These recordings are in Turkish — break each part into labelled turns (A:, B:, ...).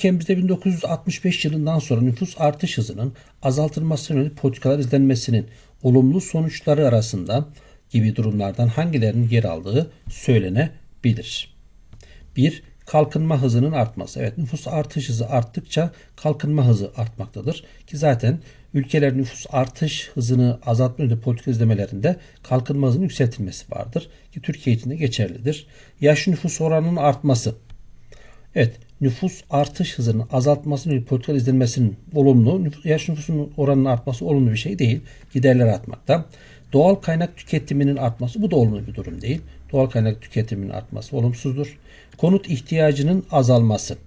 A: Ülkemizde 1965 yılından sonra nüfus artış hızının azaltılması yönelik politikalar izlenmesinin olumlu sonuçları arasında gibi durumlardan hangilerinin yer aldığı söylenebilir. 1. Kalkınma hızının artması. Evet nüfus artış hızı arttıkça kalkınma hızı artmaktadır. Ki zaten ülkeler nüfus artış hızını azaltma yönünde politika izlemelerinde kalkınma hızının yükseltilmesi vardır. Ki Türkiye için de geçerlidir. Yaş nüfus oranının artması. Evet, nüfus artış hızının azaltmasının yönelik politikalar izlenmesinin olumlu, yaş nüfusun oranının artması olumlu bir şey değil. Giderler artmakta. Doğal kaynak tüketiminin artması bu da olumlu bir durum değil. Doğal kaynak tüketiminin artması olumsuzdur. Konut ihtiyacının azalması.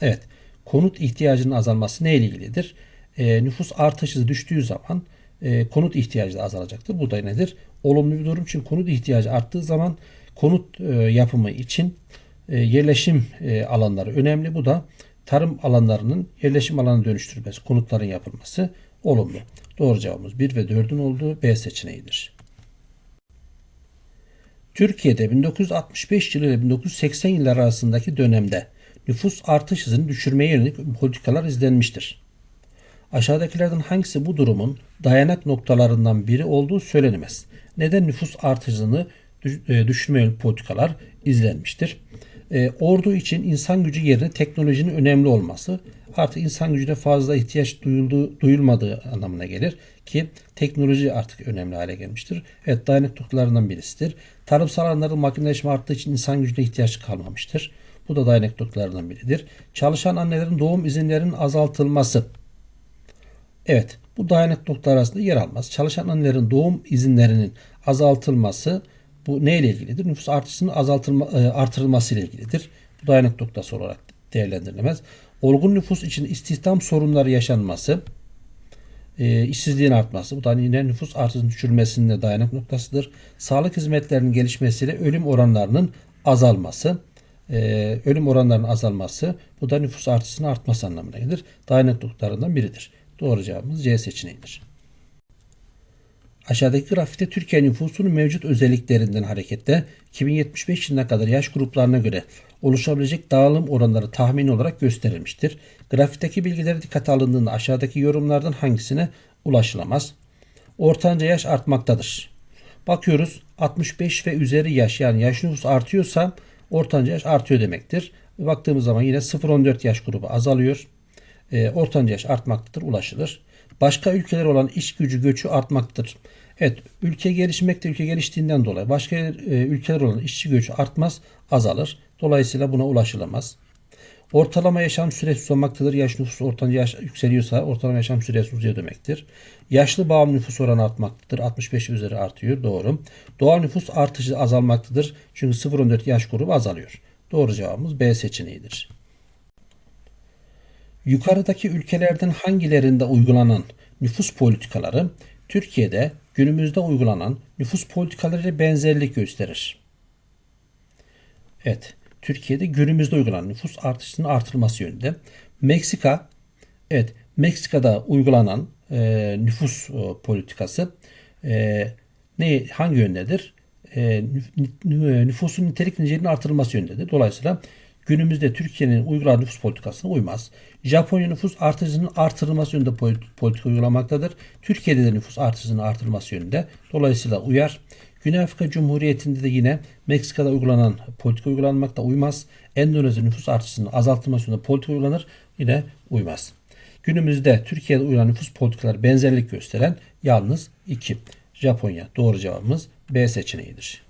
A: Evet, konut ihtiyacının azalması neyle ilgilidir? E, nüfus artış hızı düştüğü zaman e, konut ihtiyacı da azalacaktır. Bu da nedir? Olumlu bir durum. Çünkü konut ihtiyacı arttığı zaman konut e, yapımı için yerleşim e, alanları önemli. Bu da tarım alanlarının yerleşim alanına dönüştürülmesi, konutların yapılması olumlu. Doğru cevabımız 1 ve 4'ün olduğu B seçeneğidir. Türkiye'de 1965 yılı ile 1980 yılları arasındaki dönemde nüfus artış hızını düşürmeye yönelik politikalar izlenmiştir. Aşağıdakilerden hangisi bu durumun dayanak noktalarından biri olduğu söylenemez. Neden nüfus artış e, düşürmeye yönelik politikalar izlenmiştir? E, ordu için insan gücü yerine teknolojinin önemli olması artık insan gücüne fazla ihtiyaç duyulduğu, duyulmadığı anlamına gelir ki teknoloji artık önemli hale gelmiştir. Evet dayanak noktalarından birisidir. Tarımsal alanlarda makineleşme arttığı için insan gücüne ihtiyaç kalmamıştır. Bu da dayanak noktalarından biridir. Çalışan annelerin doğum izinlerinin azaltılması. Evet bu dayanak noktaları arasında yer almaz. Çalışan annelerin doğum izinlerinin azaltılması bu neyle ilgilidir? Nüfus artışının azaltılma, e, artırılması ile ilgilidir. Bu dayanak noktası olarak değerlendirilemez. Olgun nüfus için istihdam sorunları yaşanması, e, işsizliğin artması, bu da yine nüfus artışının düşürülmesinin dayanak noktasıdır. Sağlık hizmetlerinin gelişmesiyle ölüm oranlarının azalması, e, ölüm oranlarının azalması, bu da nüfus artışının artması anlamına gelir. Dayanak noktalarından biridir. Doğru cevabımız C seçeneğidir. Aşağıdaki grafikte Türkiye nüfusunun mevcut özelliklerinden hareketle 2075 yılına kadar yaş gruplarına göre oluşabilecek dağılım oranları tahmin olarak gösterilmiştir. Grafikteki bilgileri dikkate alındığında aşağıdaki yorumlardan hangisine ulaşılamaz? Ortanca yaş artmaktadır. Bakıyoruz 65 ve üzeri yaş yani yaş nüfus artıyorsa ortanca yaş artıyor demektir. Baktığımız zaman yine 0-14 yaş grubu azalıyor. E, ortanca yaş artmaktadır, ulaşılır. Başka ülkeler olan iş gücü göçü artmaktır. Evet, ülke gelişmekte ülke geliştiğinden dolayı başka e, ülkeler olan işçi göçü artmaz, azalır. Dolayısıyla buna ulaşılamaz. Ortalama yaşam süresi uzamaktadır. Yaş nüfus ortanca yaş yükseliyorsa ortalama yaşam süresi uzuyor demektir. Yaşlı bağımlı nüfus oranı artmaktadır. 65 üzeri artıyor. Doğru. Doğal nüfus artışı azalmaktadır. Çünkü 0-14 yaş grubu azalıyor. Doğru cevabımız B seçeneğidir. Yukarıdaki ülkelerden hangilerinde uygulanan nüfus politikaları Türkiye'de günümüzde uygulanan nüfus politikaları benzerlik gösterir. Evet, Türkiye'de günümüzde uygulanan nüfus artışının artırılması yönünde. Meksika, evet Meksika'da uygulanan e, nüfus e, politikası e, ne hangi yöndedir? E, nüfusun nitelik niceliğinin artırılması yönündedir. Dolayısıyla günümüzde Türkiye'nin uyguladığı nüfus politikasına uymaz. Japonya nüfus artışının artırılması yönünde politika uygulamaktadır. Türkiye'de de nüfus artışının artırılması yönünde. Dolayısıyla uyar. Güney Afrika Cumhuriyeti'nde de yine Meksika'da uygulanan politika uygulanmakta uymaz. Endonezya nüfus artışının azaltılması yönünde politika uygulanır. Yine uymaz. Günümüzde Türkiye'de uygulanan nüfus politikaları benzerlik gösteren yalnız 2. Japonya doğru cevabımız B seçeneğidir.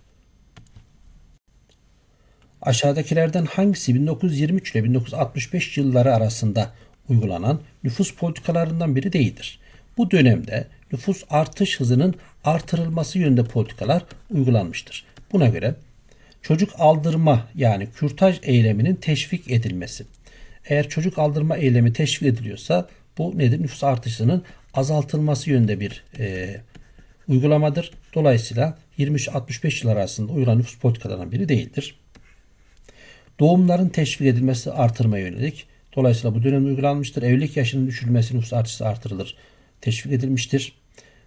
A: Aşağıdakilerden hangisi 1923 ile 1965 yılları arasında uygulanan nüfus politikalarından biri değildir? Bu dönemde nüfus artış hızının artırılması yönünde politikalar uygulanmıştır. Buna göre çocuk aldırma yani kürtaj eyleminin teşvik edilmesi. Eğer çocuk aldırma eylemi teşvik ediliyorsa bu nedir? Nüfus artışının azaltılması yönünde bir e, uygulamadır. Dolayısıyla 23-65 yıl arasında uygulanan nüfus politikalarından biri değildir. Doğumların teşvik edilmesi artırmaya yönelik. Dolayısıyla bu dönem uygulanmıştır. Evlilik yaşının düşürülmesi nüfus artışı artırılır. Teşvik edilmiştir.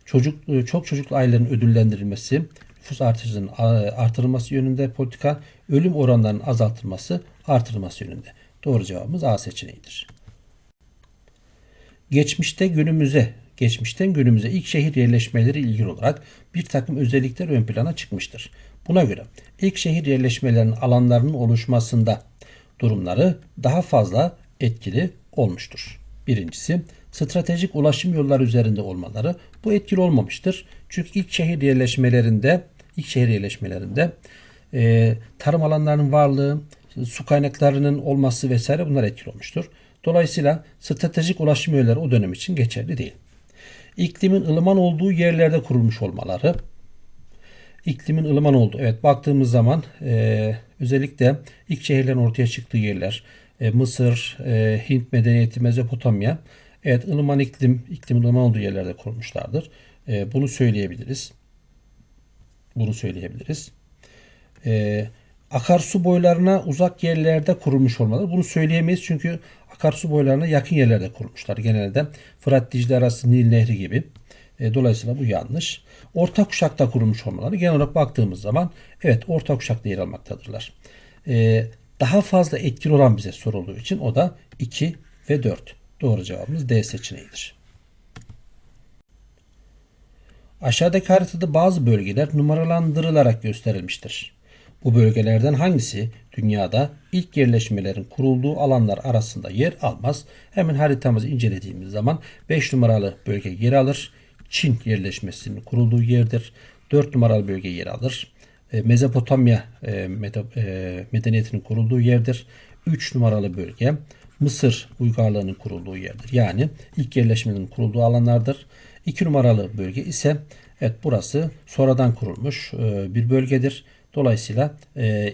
A: Çocuk e, çok çocuklu ailelerin ödüllendirilmesi, nüfus artışının artırılması yönünde politika, ölüm oranlarının azaltılması, artırılması yönünde. Doğru cevabımız A seçeneğidir. Geçmişte günümüze, geçmişten günümüze ilk şehir yerleşmeleri ilgili olarak bir takım özellikler ön plana çıkmıştır. Buna göre ilk şehir yerleşmelerinin alanlarının oluşmasında durumları daha fazla etkili olmuştur. Birincisi stratejik ulaşım yolları üzerinde olmaları bu etkili olmamıştır. Çünkü ilk şehir yerleşmelerinde ilk şehir yerleşmelerinde e, tarım alanlarının varlığı, su kaynaklarının olması vesaire bunlar etkili olmuştur. Dolayısıyla stratejik ulaşım yolları o dönem için geçerli değil. İklimin ılıman olduğu yerlerde kurulmuş olmaları, iklimin ılıman olduğu. Evet baktığımız zaman e, özellikle ilk şehirlerin ortaya çıktığı yerler e, Mısır, e, Hint medeniyeti, Mezopotamya evet ılıman iklim, iklimin ılıman olduğu yerlerde kurulmuşlardır. E, bunu söyleyebiliriz. Bunu söyleyebiliriz. E, akarsu boylarına uzak yerlerde kurulmuş olmaları. Bunu söyleyemeyiz çünkü akarsu boylarına yakın yerlerde kurulmuşlar. Genelde Fırat Dicle arası Nil Nehri gibi. E, dolayısıyla bu yanlış. Orta kuşakta kurulmuş olmaları genel olarak baktığımız zaman evet orta kuşakta yer almaktadırlar. E, daha fazla etkili olan bize sorulduğu için o da 2 ve 4. Doğru cevabımız D seçeneğidir. Aşağıdaki haritada bazı bölgeler numaralandırılarak gösterilmiştir. Bu bölgelerden hangisi dünyada ilk yerleşmelerin kurulduğu alanlar arasında yer almaz? Hemen haritamızı incelediğimiz zaman 5 numaralı bölge yer alır. Çin yerleşmesinin kurulduğu yerdir. 4 numaralı bölge yer alır. E, Mezopotamya e, e, medeniyetinin kurulduğu yerdir. 3 numaralı bölge Mısır uygarlığının kurulduğu yerdir. Yani ilk yerleşmelerin kurulduğu alanlardır. 2 numaralı bölge ise evet burası sonradan kurulmuş bir bölgedir. Dolayısıyla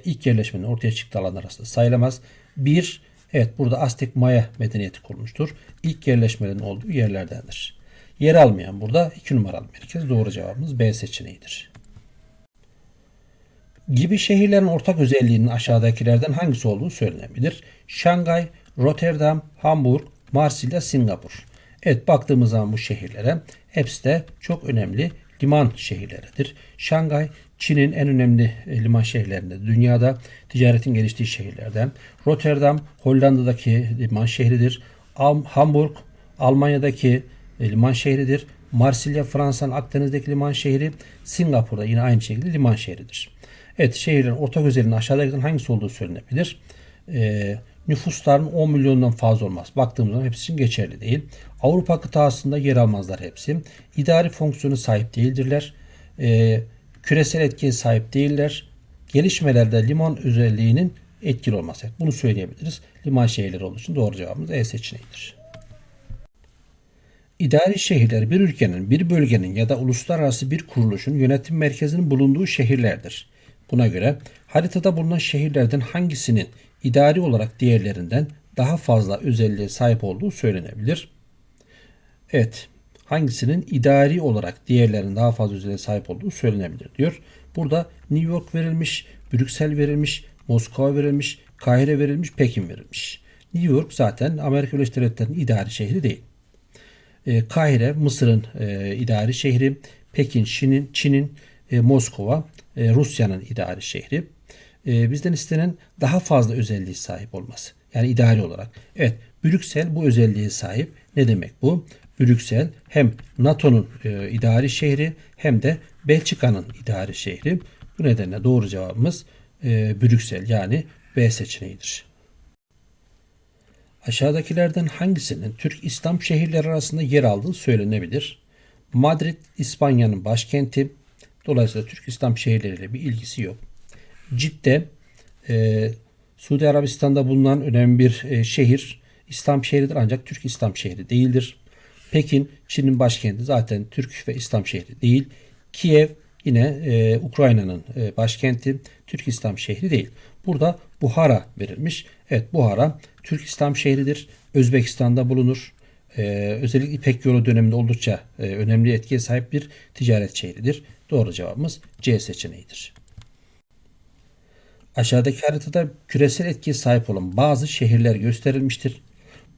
A: ilk yerleşmenin ortaya çıktığı alanlar arasında sayılamaz. 1 evet burada Aztek Maya medeniyeti kurulmuştur. İlk yerleşmelerin olduğu yerlerdendir. Yer almayan burada 2 numaralı merkez. Doğru cevabımız B seçeneğidir. Gibi şehirlerin ortak özelliğinin aşağıdakilerden hangisi olduğu söylenebilir. Şangay, Rotterdam, Hamburg, Marsilya, Singapur. Evet baktığımız zaman bu şehirlere hepsi de çok önemli liman şehirleridir. Şangay Çin'in en önemli e, liman şehirlerinde, dünyada ticaretin geliştiği şehirlerden. Rotterdam Hollanda'daki liman şehridir. Hamburg Almanya'daki liman şehridir. Marsilya Fransa'nın Akdeniz'deki liman şehri. Singapur'da yine aynı şekilde liman şehridir. Evet şehirlerin ortak özelliğinin aşağıdakilerden hangisi olduğu söylenebilir. E, nüfusların 10 milyondan fazla olmaz. Baktığımız zaman hepsi için geçerli değil. Avrupa kıtasında yer almazlar hepsi. İdari fonksiyonu sahip değildirler. E, küresel etkiye sahip değiller. Gelişmelerde liman özelliğinin etkili olması. Bunu söyleyebiliriz. Liman şehirleri olduğu için doğru cevabımız E seçeneğidir. İdari şehirler bir ülkenin, bir bölgenin ya da uluslararası bir kuruluşun yönetim merkezinin bulunduğu şehirlerdir. Buna göre haritada bulunan şehirlerden hangisinin idari olarak diğerlerinden daha fazla özelliğe sahip olduğu söylenebilir. Evet, hangisinin idari olarak diğerlerinin daha fazla özelliğe sahip olduğu söylenebilir diyor. Burada New York verilmiş, Brüksel verilmiş, Moskova verilmiş, Kahire verilmiş, Pekin verilmiş. New York zaten Amerika Birleşik Devletleri'nin idari şehri değil. E, Kahire Mısır'ın e, idari şehri, Pekin Çin'in Çin'in e, Moskova e, Rusya'nın idari şehri. E, bizden istenen daha fazla özelliği sahip olması. Yani idari olarak. Evet Brüksel bu özelliğe sahip. Ne demek bu? Brüksel hem NATO'nun e, idari şehri hem de Belçika'nın idari şehri. Bu nedenle doğru cevabımız e, Brüksel yani B seçeneğidir. Aşağıdakilerden hangisinin Türk İslam şehirleri arasında yer aldığı söylenebilir? Madrid İspanya'nın başkenti. Dolayısıyla Türk İslam şehirleriyle bir ilgisi yok. Cidde e, Suudi Arabistan'da bulunan önemli bir e, şehir. İslam şehridir ancak Türk İslam şehri değildir. Pekin Çin'in başkenti zaten Türk ve İslam şehri değil. Kiev yine e, Ukrayna'nın e, başkenti Türk İslam şehri değil. Burada Buhara verilmiş. Evet Buhara Türk İslam şehridir. Özbekistan'da bulunur. Ee, özellikle İpek yolu döneminde oldukça e, önemli etkiye sahip bir ticaret şehridir. Doğru cevabımız C seçeneğidir. Aşağıdaki haritada küresel etkiye sahip olan bazı şehirler gösterilmiştir.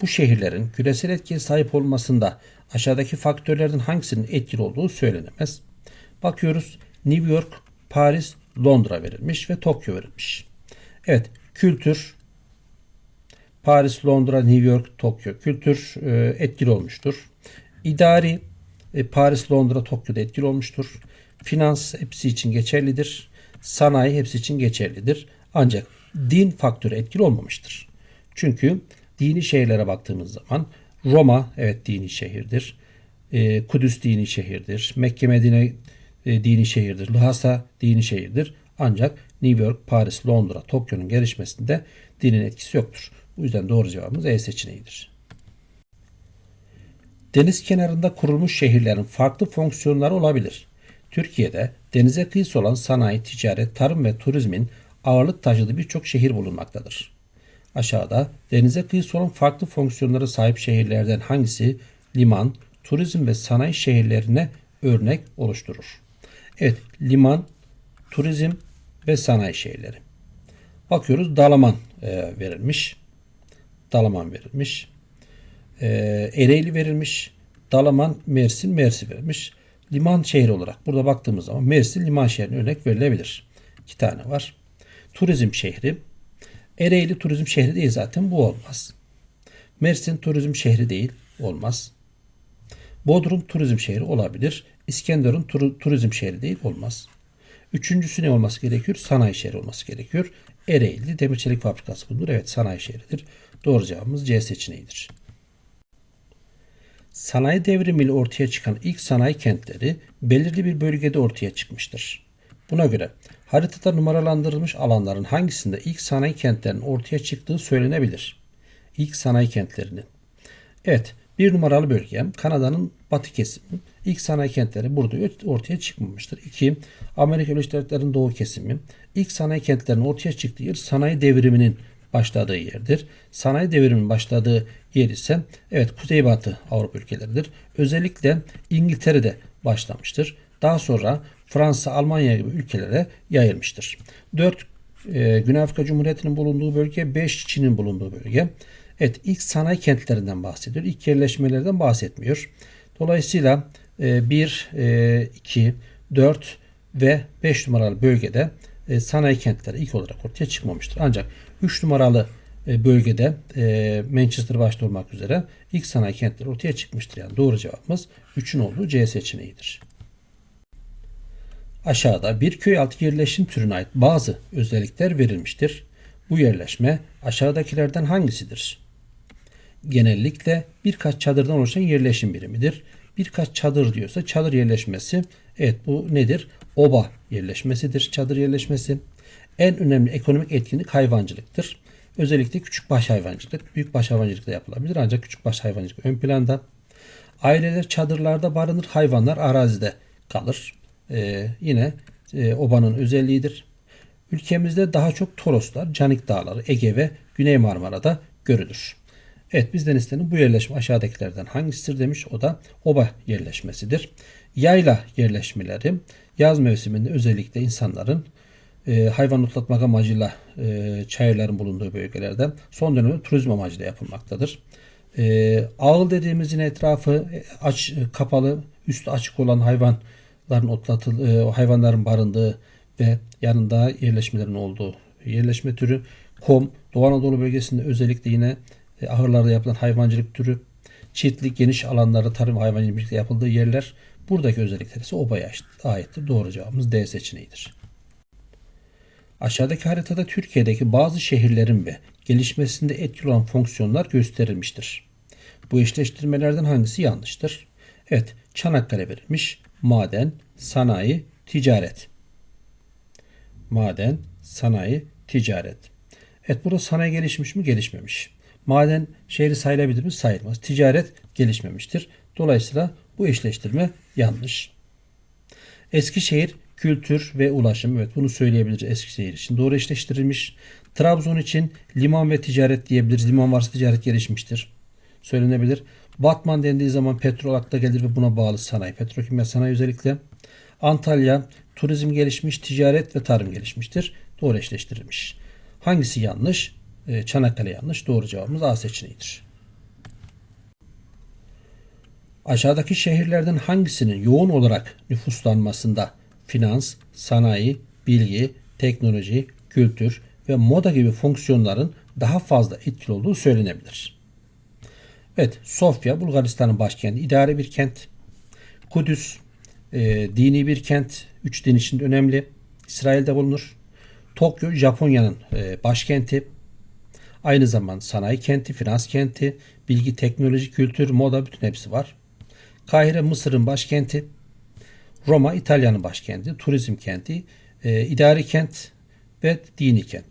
A: Bu şehirlerin küresel etkiye sahip olmasında aşağıdaki faktörlerden hangisinin etkili olduğu söylenemez. Bakıyoruz New York, Paris, Londra verilmiş ve Tokyo verilmiş. Evet kültür, Paris, Londra, New York, Tokyo kültür e, etkili olmuştur. İdari e, Paris, Londra, Tokyo'da etkili olmuştur. Finans hepsi için geçerlidir. Sanayi hepsi için geçerlidir. Ancak din faktörü etkili olmamıştır. Çünkü dini şehirlere baktığımız zaman Roma evet dini şehirdir. E, Kudüs dini şehirdir. Mekke Medine dini şehirdir. Lhasa dini şehirdir. Ancak New York, Paris, Londra, Tokyo'nun gelişmesinde dinin etkisi yoktur. Bu yüzden doğru cevabımız E seçeneğidir. Deniz kenarında kurulmuş şehirlerin farklı fonksiyonları olabilir. Türkiye'de denize kıyısı olan sanayi, ticaret, tarım ve turizmin ağırlık taşıdığı birçok şehir bulunmaktadır. Aşağıda denize kıyısı olan farklı fonksiyonlara sahip şehirlerden hangisi liman, turizm ve sanayi şehirlerine örnek oluşturur? Evet, liman, turizm ve sanayi şehirleri. Bakıyoruz Dalaman e, verilmiş. Dalaman verilmiş. E, Ereğli verilmiş. Dalaman, Mersin, Mersi verilmiş. Liman şehri olarak burada baktığımız zaman Mersin liman şehrine örnek verilebilir. İki tane var. Turizm şehri. Ereğli turizm şehri değil zaten bu olmaz. Mersin turizm şehri değil olmaz. Bodrum turizm şehri olabilir. İskenderun tur- turizm şehri değil olmaz. Üçüncüsü ne olması gerekiyor? Sanayi şehri olması gerekiyor. Ereğli demir çelik fabrikası bulunur. Evet sanayi şehridir. Doğru cevabımız C seçeneğidir. Sanayi devrimiyle ortaya çıkan ilk sanayi kentleri belirli bir bölgede ortaya çıkmıştır. Buna göre haritada numaralandırılmış alanların hangisinde ilk sanayi kentlerinin ortaya çıktığı söylenebilir? İlk sanayi kentlerinin. Evet, bir numaralı bölge Kanada'nın batı kesimi. İlk sanayi kentleri burada ortaya çıkmamıştır. 2. Amerika Birleşik Devletleri'nin doğu kesimi. İlk sanayi kentlerinin ortaya çıktığı yer sanayi devriminin başladığı yerdir. Sanayi devriminin başladığı yer ise evet kuzeybatı Avrupa ülkeleridir. Özellikle İngiltere'de başlamıştır. Daha sonra Fransa, Almanya gibi ülkelere yayılmıştır. 4. E, Güney Afrika Cumhuriyeti'nin bulunduğu bölge, 5 Çin'in bulunduğu bölge. Evet ilk sanayi kentlerinden bahsediyor. İlk yerleşmelerden bahsetmiyor. Dolayısıyla 1, 2, 4 ve 5 numaralı bölgede e, sanayi kentleri ilk olarak ortaya çıkmamıştır. Ancak 3 numaralı e, bölgede e, Manchester başta olmak üzere ilk sanayi kentleri ortaya çıkmıştır. Yani doğru cevabımız 3'ün olduğu C seçeneğidir. Aşağıda bir köy altı yerleşim türüne ait bazı özellikler verilmiştir. Bu yerleşme aşağıdakilerden hangisidir? Genellikle birkaç çadırdan oluşan yerleşim birimidir. Birkaç çadır diyorsa çadır yerleşmesi evet bu nedir? Oba yerleşmesidir çadır yerleşmesi. En önemli ekonomik etkinlik hayvancılıktır. Özellikle küçük baş hayvancılık, büyük baş hayvancılık da yapılabilir ancak küçük baş hayvancılık ön planda. Aileler çadırlarda barınır, hayvanlar arazide kalır. Ee, yine e, obanın özelliğidir. Ülkemizde daha çok Toroslar, Canik Dağları, Ege ve Güney Marmara'da görülür. Evet bizden istenen bu yerleşme aşağıdakilerden hangisidir demiş. O da oba yerleşmesidir. Yayla yerleşmeleri yaz mevsiminde özellikle insanların e, hayvan otlatmak amacıyla e, çayırların bulunduğu bölgelerde son dönemde turizm amacıyla yapılmaktadır. E, ağıl dediğimizin etrafı e, aç, kapalı, üstü açık olan hayvanların otlatıl, e, hayvanların barındığı ve yanında yerleşmelerin olduğu yerleşme türü. Kom, Doğu Anadolu bölgesinde özellikle yine e, ahırlarda yapılan hayvancılık türü, çiftlik geniş alanlarda tarım hayvancılık yapıldığı yerler buradaki özellikler ise obaya aittir. Doğru cevabımız D seçeneğidir. Aşağıdaki haritada Türkiye'deki bazı şehirlerin ve gelişmesinde etkili olan fonksiyonlar gösterilmiştir. Bu eşleştirmelerden hangisi yanlıştır? Evet, Çanakkale verilmiş. Maden, sanayi, ticaret. Maden, sanayi, ticaret. Evet burada sanayi gelişmiş mi? Gelişmemiş. Maden şehri sayılabilir mi? Sayılmaz. Ticaret gelişmemiştir. Dolayısıyla bu eşleştirme yanlış. Eskişehir kültür ve ulaşım. Evet bunu söyleyebiliriz Eskişehir için. Doğru eşleştirilmiş. Trabzon için liman ve ticaret diyebiliriz. Liman varsa ticaret gelişmiştir. Söylenebilir. Batman dendiği zaman petrol akla gelir ve buna bağlı sanayi. Petrokimya sanayi özellikle. Antalya turizm gelişmiş, ticaret ve tarım gelişmiştir. Doğru eşleştirilmiş. Hangisi yanlış? Ee, Çanakkale yanlış. Doğru cevabımız A seçeneğidir. Aşağıdaki şehirlerden hangisinin yoğun olarak nüfuslanmasında finans, sanayi, bilgi, teknoloji, kültür ve moda gibi fonksiyonların daha fazla etkili olduğu söylenebilir. Evet, Sofya Bulgaristan'ın başkenti, idari bir kent. Kudüs e, dini bir kent, üç din için önemli. İsrail'de bulunur. Tokyo Japonya'nın e, başkenti. Aynı zamanda sanayi kenti, finans kenti, bilgi, teknoloji, kültür, moda bütün hepsi var. Kahire Mısır'ın başkenti. Roma İtalya'nın başkenti, turizm kenti, e, idari kent ve dini kent.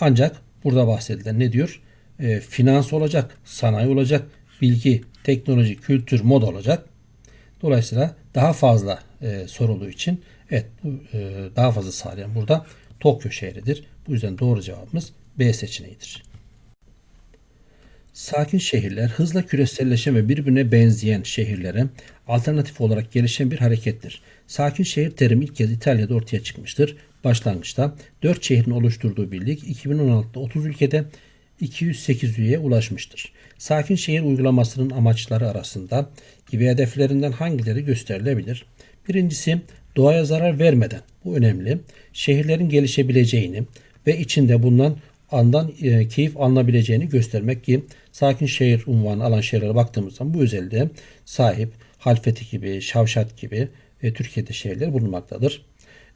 A: Ancak burada bahsedilen ne diyor? E, finans olacak, sanayi olacak, bilgi, teknoloji, kültür, moda olacak. Dolayısıyla daha fazla e, sorulduğu için evet bu e, daha fazla sağlayan burada Tokyo şehridir. Bu yüzden doğru cevabımız B seçeneğidir. Sakin şehirler hızla küreselleşen ve birbirine benzeyen şehirlere alternatif olarak gelişen bir harekettir. Sakin şehir terimi ilk kez İtalya'da ortaya çıkmıştır. Başlangıçta 4 şehrin oluşturduğu birlik 2016'da 30 ülkede 208 üyeye ulaşmıştır. Sakin şehir uygulamasının amaçları arasında gibi hedeflerinden hangileri gösterilebilir? Birincisi doğaya zarar vermeden, bu önemli, şehirlerin gelişebileceğini ve içinde bulunan andan e, keyif alınabileceğini göstermek ki sakin şehir unvanı alan şehirlere baktığımız zaman bu özelliğe sahip Halfeti gibi, Şavşat gibi e, Türkiye'de şehirler bulunmaktadır.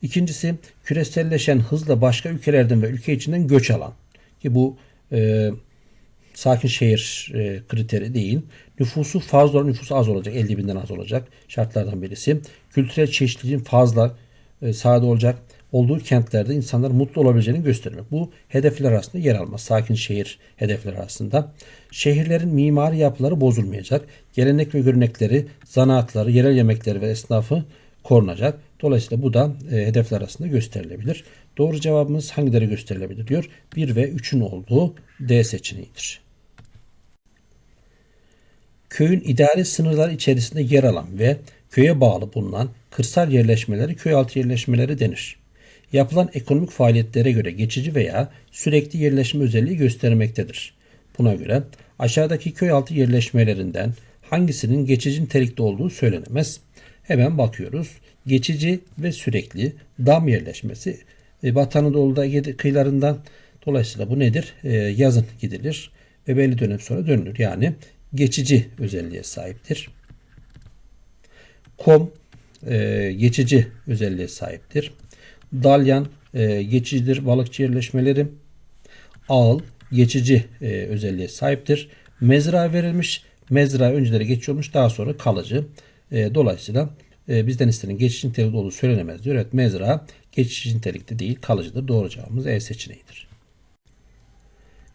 A: İkincisi küreselleşen hızla başka ülkelerden ve ülke içinden göç alan ki bu e, sakin şehir e, kriteri değil. Nüfusu fazla olan nüfusu az olacak. 50 binden az olacak. Şartlardan birisi. Kültürel çeşitliliğin fazla e, sade olacak. Olduğu kentlerde insanlar mutlu olabileceğini göstermek. Bu hedefler arasında yer almaz. Sakin şehir hedefleri arasında. Şehirlerin mimari yapıları bozulmayacak. Gelenek ve görenekleri, zanaatları, yerel yemekleri ve esnafı korunacak. Dolayısıyla bu da e, hedefler arasında gösterilebilir. Doğru cevabımız hangileri gösterilebilir diyor. 1 ve 3'ün olduğu D seçeneğidir. Köyün idari sınırları içerisinde yer alan ve köye bağlı bulunan kırsal yerleşmeleri köy altı yerleşmeleri denir. Yapılan ekonomik faaliyetlere göre geçici veya sürekli yerleşme özelliği göstermektedir. Buna göre aşağıdaki köy altı yerleşmelerinden hangisinin geçici nitelikte olduğu söylenemez. Hemen bakıyoruz. Geçici ve sürekli dam yerleşmesi e, Batı Anadolu'da kıyılarından dolayısıyla bu nedir? E, yazın gidilir ve belli dönem sonra dönülür. Yani geçici özelliğe sahiptir. Kom e, geçici özelliğe sahiptir. Dalyan e, geçicidir balıkçı yerleşmeleri. Ağıl geçici e, özelliğe sahiptir. Mezra verilmiş. Mezra önceleri geçici olmuş daha sonra kalıcı. E, dolayısıyla e, bizden istenen geçici nitelikte olduğu söylenemez diyor. Evet mezra geçici nitelikte değil kalıcıdır. Doğru cevabımız E seçeneğidir.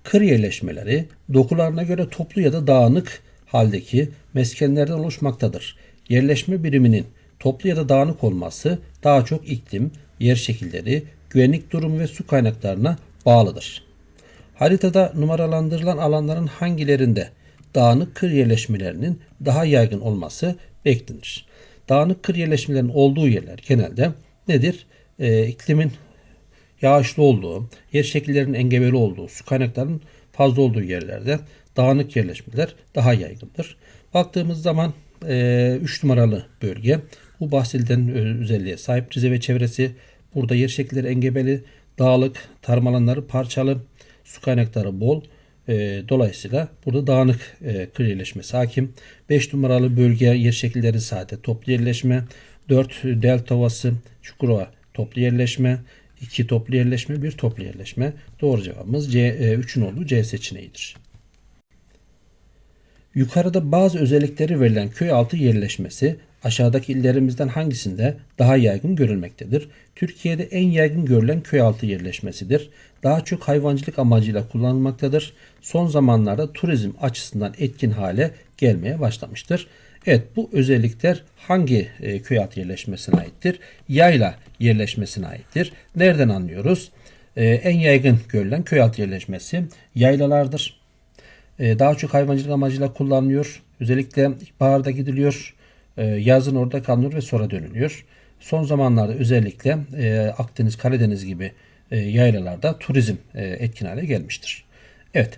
A: Kır yerleşmeleri dokularına göre toplu ya da dağınık haldeki meskenlerden oluşmaktadır. Yerleşme biriminin toplu ya da dağınık olması daha çok iklim, yer şekilleri, güvenlik durumu ve su kaynaklarına bağlıdır. Haritada numaralandırılan alanların hangilerinde dağınık kır yerleşmelerinin daha yaygın olması beklenir. Dağınık kır yerleşmelerin olduğu yerler genelde nedir? Ee, iklimin yağışlı olduğu, yer şekillerinin engebeli olduğu, su kaynaklarının fazla olduğu yerlerde dağınık yerleşmeler daha yaygındır. Baktığımız zaman 3 e, numaralı bölge bu bahsedilen özelliğe sahip Rize ve çevresi. Burada yer şekilleri engebeli, dağlık, tarım alanları parçalı, su kaynakları bol. E, dolayısıyla burada dağınık e, kır hakim. 5 numaralı bölge yer şekilleri sade toplu yerleşme. 4 delta ovası Çukurova toplu yerleşme. 2 toplu yerleşme, 1 toplu yerleşme. Doğru cevabımız C, e, 3'ün olduğu C seçeneğidir. Yukarıda bazı özellikleri verilen köy altı yerleşmesi aşağıdaki illerimizden hangisinde daha yaygın görülmektedir? Türkiye'de en yaygın görülen köy altı yerleşmesidir. Daha çok hayvancılık amacıyla kullanılmaktadır. Son zamanlarda turizm açısından etkin hale gelmeye başlamıştır. Evet bu özellikler hangi e, köy altı yerleşmesine aittir? Yayla yerleşmesine aittir. Nereden anlıyoruz? E, en yaygın görülen köy altı yerleşmesi yaylalardır. E, daha çok hayvancılık amacıyla kullanılıyor. Özellikle ilkbaharda gidiliyor. E, yazın orada kalınıyor ve sonra dönülüyor. Son zamanlarda özellikle e, Akdeniz, Karadeniz gibi e, yaylalarda turizm e, etkin hale gelmiştir. Evet,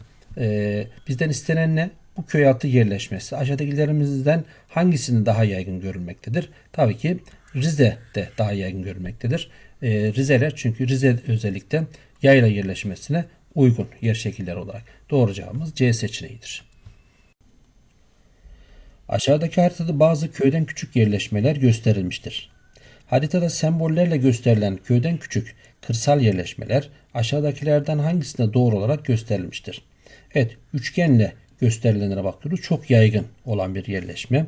A: bizden istenen ne? Bu köy altı yerleşmesi. Aşağıdakilerimizden hangisinin daha yaygın görülmektedir? Tabii ki Rize'de daha yaygın görülmektedir. Rizeler çünkü Rize özellikle yayla yerleşmesine uygun yer şekilleri olarak. Doğru cevabımız C seçeneğidir. Aşağıdaki haritada bazı köyden küçük yerleşmeler gösterilmiştir. Haritada sembollerle gösterilen köyden küçük kırsal yerleşmeler aşağıdakilerden hangisinde doğru olarak gösterilmiştir? Evet, üçgenle gösterilenlere bakıyoruz. Çok yaygın olan bir yerleşme.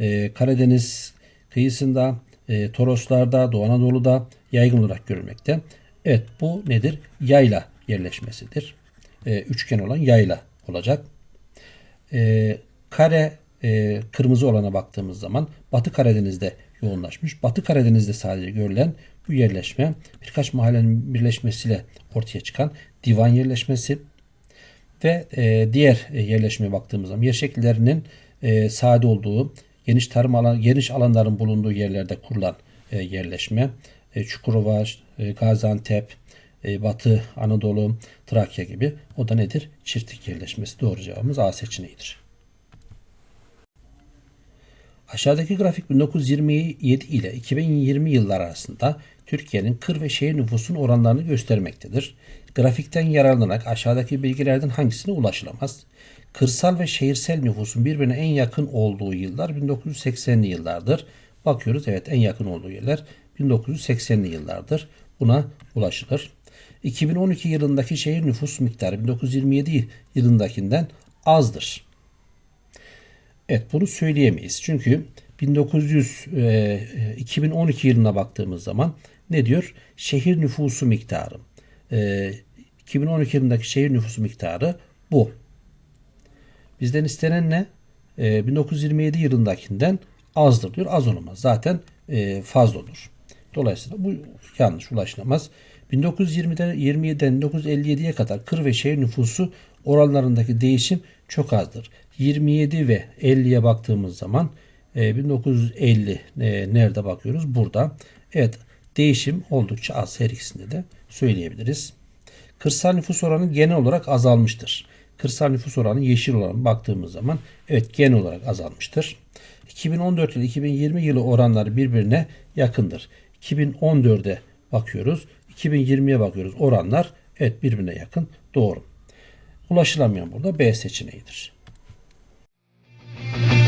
A: Ee, Karadeniz kıyısında, e, Toroslarda, Doğu Anadolu'da yaygın olarak görülmekte. Evet, bu nedir? Yayla yerleşmesidir. Ee, üçgen olan yayla olacak. Ee, kare e, kırmızı olana baktığımız zaman Batı Karadeniz'de yoğunlaşmış. Batı Karadeniz'de sadece görülen bu yerleşme birkaç mahallenin birleşmesiyle ortaya çıkan divan yerleşmesi ve e, diğer yerleşmeye baktığımız zaman yer şekillerinin e, sade olduğu, geniş tarım alan, geniş alanların bulunduğu yerlerde kurulan e, yerleşme. E, Çukurova, e, Gaziantep, e, Batı Anadolu, Trakya gibi. O da nedir? Çiftlik yerleşmesi. Doğru cevabımız A seçeneğidir. Aşağıdaki grafik 1927 ile 2020 yıllar arasında Türkiye'nin kır ve şehir nüfusun oranlarını göstermektedir. Grafikten yararlanarak aşağıdaki bilgilerden hangisine ulaşılamaz? Kırsal ve şehirsel nüfusun birbirine en yakın olduğu yıllar 1980'li yıllardır. Bakıyoruz evet en yakın olduğu yerler 1980'li yıllardır. Buna ulaşılır. 2012 yılındaki şehir nüfus miktarı 1927 yılındakinden azdır. Evet bunu söyleyemeyiz. Çünkü 1900 e, 2012 yılına baktığımız zaman ne diyor? Şehir nüfusu miktarı. E, 2012 yılındaki şehir nüfusu miktarı bu. Bizden istenen ne? E, 1927 yılındakinden azdır diyor. Az olamaz. Zaten e, fazla olur. Dolayısıyla bu yanlış ulaşılamaz. 1920'den 27'den 1957'ye kadar kır ve şehir nüfusu oranlarındaki değişim çok azdır. 27 ve 50'ye baktığımız zaman e, 1950 e, nerede bakıyoruz? Burada. Evet değişim oldukça az her ikisinde de söyleyebiliriz. Kırsal nüfus oranı genel olarak azalmıştır. Kırsal nüfus oranı yeşil olan baktığımız zaman evet genel olarak azalmıştır. 2014 ile 2020 yılı oranları birbirine yakındır. 2014'e bakıyoruz. 2020'ye bakıyoruz. Oranlar evet birbirine yakın. Doğru. Ulaşılamayan burada B seçeneğidir. Müzik